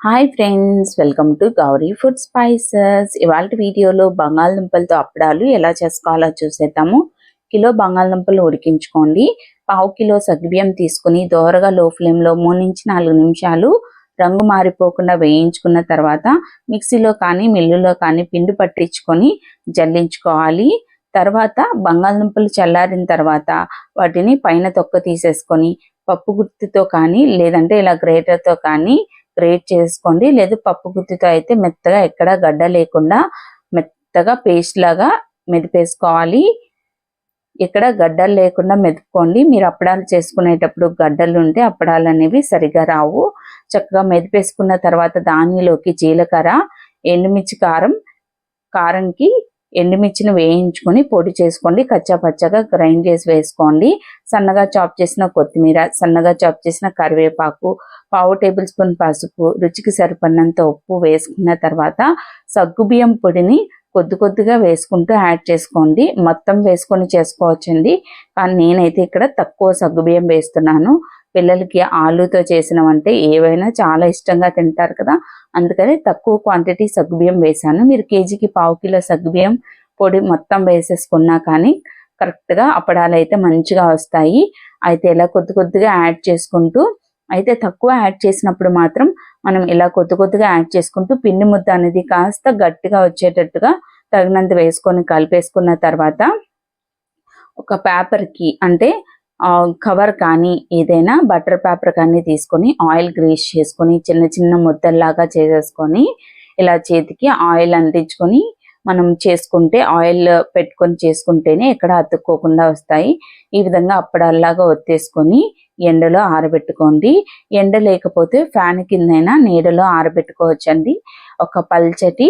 Hi friends welcome to Gauri food spices ఇవాళ వీడియోలో బంగాళదుంపలతో అప్పడాలు ఎలా చేసుకోవాలో చూసేద్దాము. కిలో బంగాళదుంపలు ఉడికించుకోండి. పావు కిలో సగ్బియ్యం తీసుకుని దోరగా లో ఫ్లేమ్లో మూడు నుంచి నాలుగు నిమిషాలు రంగు మారిపోకుండా వేయించుకున్న తర్వాత మిక్సీలో కానీ మిల్లులో కానీ పిండి పట్టించుకొని జల్లించుకోవాలి. తర్వాత బంగాళదుంపలు చల్లారిన తర్వాత వాటిని పైన తొక్క తీసేసుకొని పప్పు గుర్తుతో కానీ లేదంటే ఇలా గ్రేటర్తో కానీ గ్రేట్ చేసుకోండి. లేదు పప్పు గుత్తితో అయితే మెత్తగా ఎక్కడ గడ్డ లేకుండా మెత్తగా పేస్ట్ లాగా మెదిపేసుకోవాలి. ఇక్కడ గడ్డలు లేకుండా మెదుపుకోండి. మీరు అప్పడాలు చేసుకునేటప్పుడు గడ్డలు ఉంటే అప్పడాలు అనేవి సరిగా రావు. చక్కగా మెదిపేసుకున్న తర్వాత దానిలోకి జీలకర్ర ఎండుమిర్చి కారం కారంకి ఎండుమిర్చిని వేయించుకొని పొడి చేసుకోండి. కచ్చా పచ్చగా గ్రైండ్ చేసి వేసుకోండి. సన్నగా చాప్ చేసిన కొత్తిమీర సన్నగా చాప్ చేసిన కరివేపాకు పావు టేబుల్ స్పూన్ పసుపు రుచికి సరిపడినంత ఉప్పు వేసుకున్న తర్వాత సగ్గుబియ్యం పొడిని కొద్ది కొద్దిగా వేసుకుంటూ యాడ్ చేసుకోండి. మొత్తం వేసుకొని చేసుకోవచ్చండి. కానీ నేనైతే ఇక్కడ తక్కువ సగ్గుబియ్యం వేస్తున్నాను. పిల్లలకి ఆలుతో చేసినవంటే ఏవైనా చాలా ఇష్టంగా తింటారు కదా. అందుకని తక్కువ క్వాంటిటీ సగ్గుబియ్యం వేసాను మీరు కేజీకి పావు కిలో సగ్గుబియ్యం పొడి మొత్తం వేసేసుకున్నా కానీ కరెక్ట్గా అప్పడాలు అయితే మంచిగా వస్తాయి. అయితే ఇలా కొద్ది కొద్దిగా యాడ్ చేసుకుంటూ అయితే తక్కువ యాడ్ చేసినప్పుడు మాత్రం మనం ఇలా కొద్ది కొద్దిగా యాడ్ చేసుకుంటూ పిండి ముద్ద అనేది కాస్త గట్టిగా వచ్చేటట్టుగా తగినంత వేసుకొని కలిపేసుకున్న తర్వాత ఒక పేపర్కి అంటే కవర్ కానీ ఏదైనా బటర్ పేపర్ కానీ తీసుకొని ఆయిల్ గ్రీస్ చేసుకొని చిన్న చిన్న ముద్దల్లాగా చేసేసుకొని ఇలా చేతికి ఆయిల్ అంటించుకొని మనం చేసుకుంటే ఆయిల్ పెట్టుకొని చేసుకుంటేనే ఎక్కడ అతుక్కోకుండా వస్తాయి. ఈ విధంగా అప్పడాల్లాగా ఒత్తేసుకొని ఎండలో ఆరబెట్టుకోండి. ఎండ లేకపోతే ఫ్యాన్ కిందైనా నీడలో ఆరబెట్టుకోవచ్చండి. ఒక పల్చటి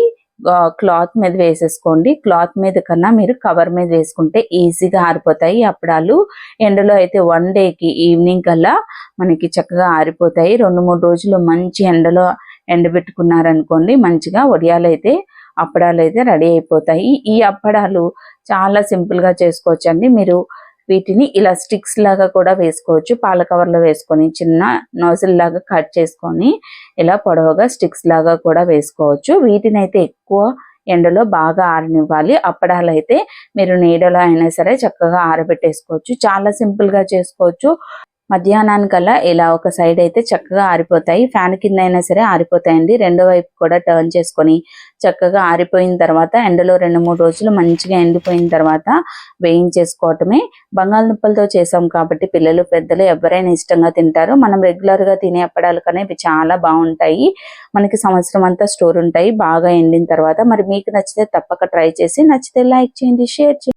క్లాత్ మీద వేసేసుకోండి. క్లాత్ మీద కన్నా మీరు కవర్ మీద వేసుకుంటే ఈజీగా ఆరిపోతాయి అప్పడాలు. ఎండలో అయితే వన్ డేకి ఈవినింగ్ కల్లా మనకి చక్కగా ఆరిపోతాయి. రెండు మూడు రోజులు మంచి ఎండలో ఎండబెట్టుకున్నారనుకోండి మంచిగా వడియాలు అయితే అప్పడాలు అయితే రెడీ అయిపోతాయి. ఈ అప్పడాలు చాలా సింపుల్గా చేసుకోవచ్చండి. మీరు వీటిని ఇలా స్టిక్స్ లాగా కూడా వేసుకోవచ్చు. పాల కవర్లో వేసుకొని చిన్న నోజిల్ లాగా కట్ చేసుకొని ఇలా పొడవుగా స్టిక్స్ లాగా కూడా వేసుకోవచ్చు. వీటిని అయితే ఎక్కువ ఎండలో బాగా ఆరనివ్వాలి. అప్పడాలు అయితే మీరు నీడలో అయినా సరే చక్కగా ఆరబెట్టేసుకోవచ్చు. చాలా సింపుల్గా చేసుకోవచ్చు. మధ్యాహ్నానికల్లా ఇలా ఒక సైడ్ అయితే చక్కగా ఆరిపోతాయి. ఫ్యాన్ కింద అయినా సరే ఆరిపోతాయండి. రెండో వైపు కూడా టర్న్ చేసుకొని చక్కగా ఆరిపోయిన తర్వాత ఎండలో రెండు మూడు రోజులు మంచిగా ఎండిపోయిన తర్వాత వేయించేసుకోవటమే. బంగాళదుంపలతో చేసాం కాబట్టి పిల్లలు పెద్దలు ఎవరైనా ఇష్టంగా తింటారు. మనం రెగ్యులర్గా తినే అప్పడాలు కానీ ఇవి చాలా బాగుంటాయి. మనకి సంవత్సరం అంతా స్టోర్ ఉంటాయి. బాగా ఎండిన తర్వాత మరి మీకు నచ్చితే తప్పక ట్రై చేసి నచ్చితే లైక్ చేయండి షేర్ చేయండి.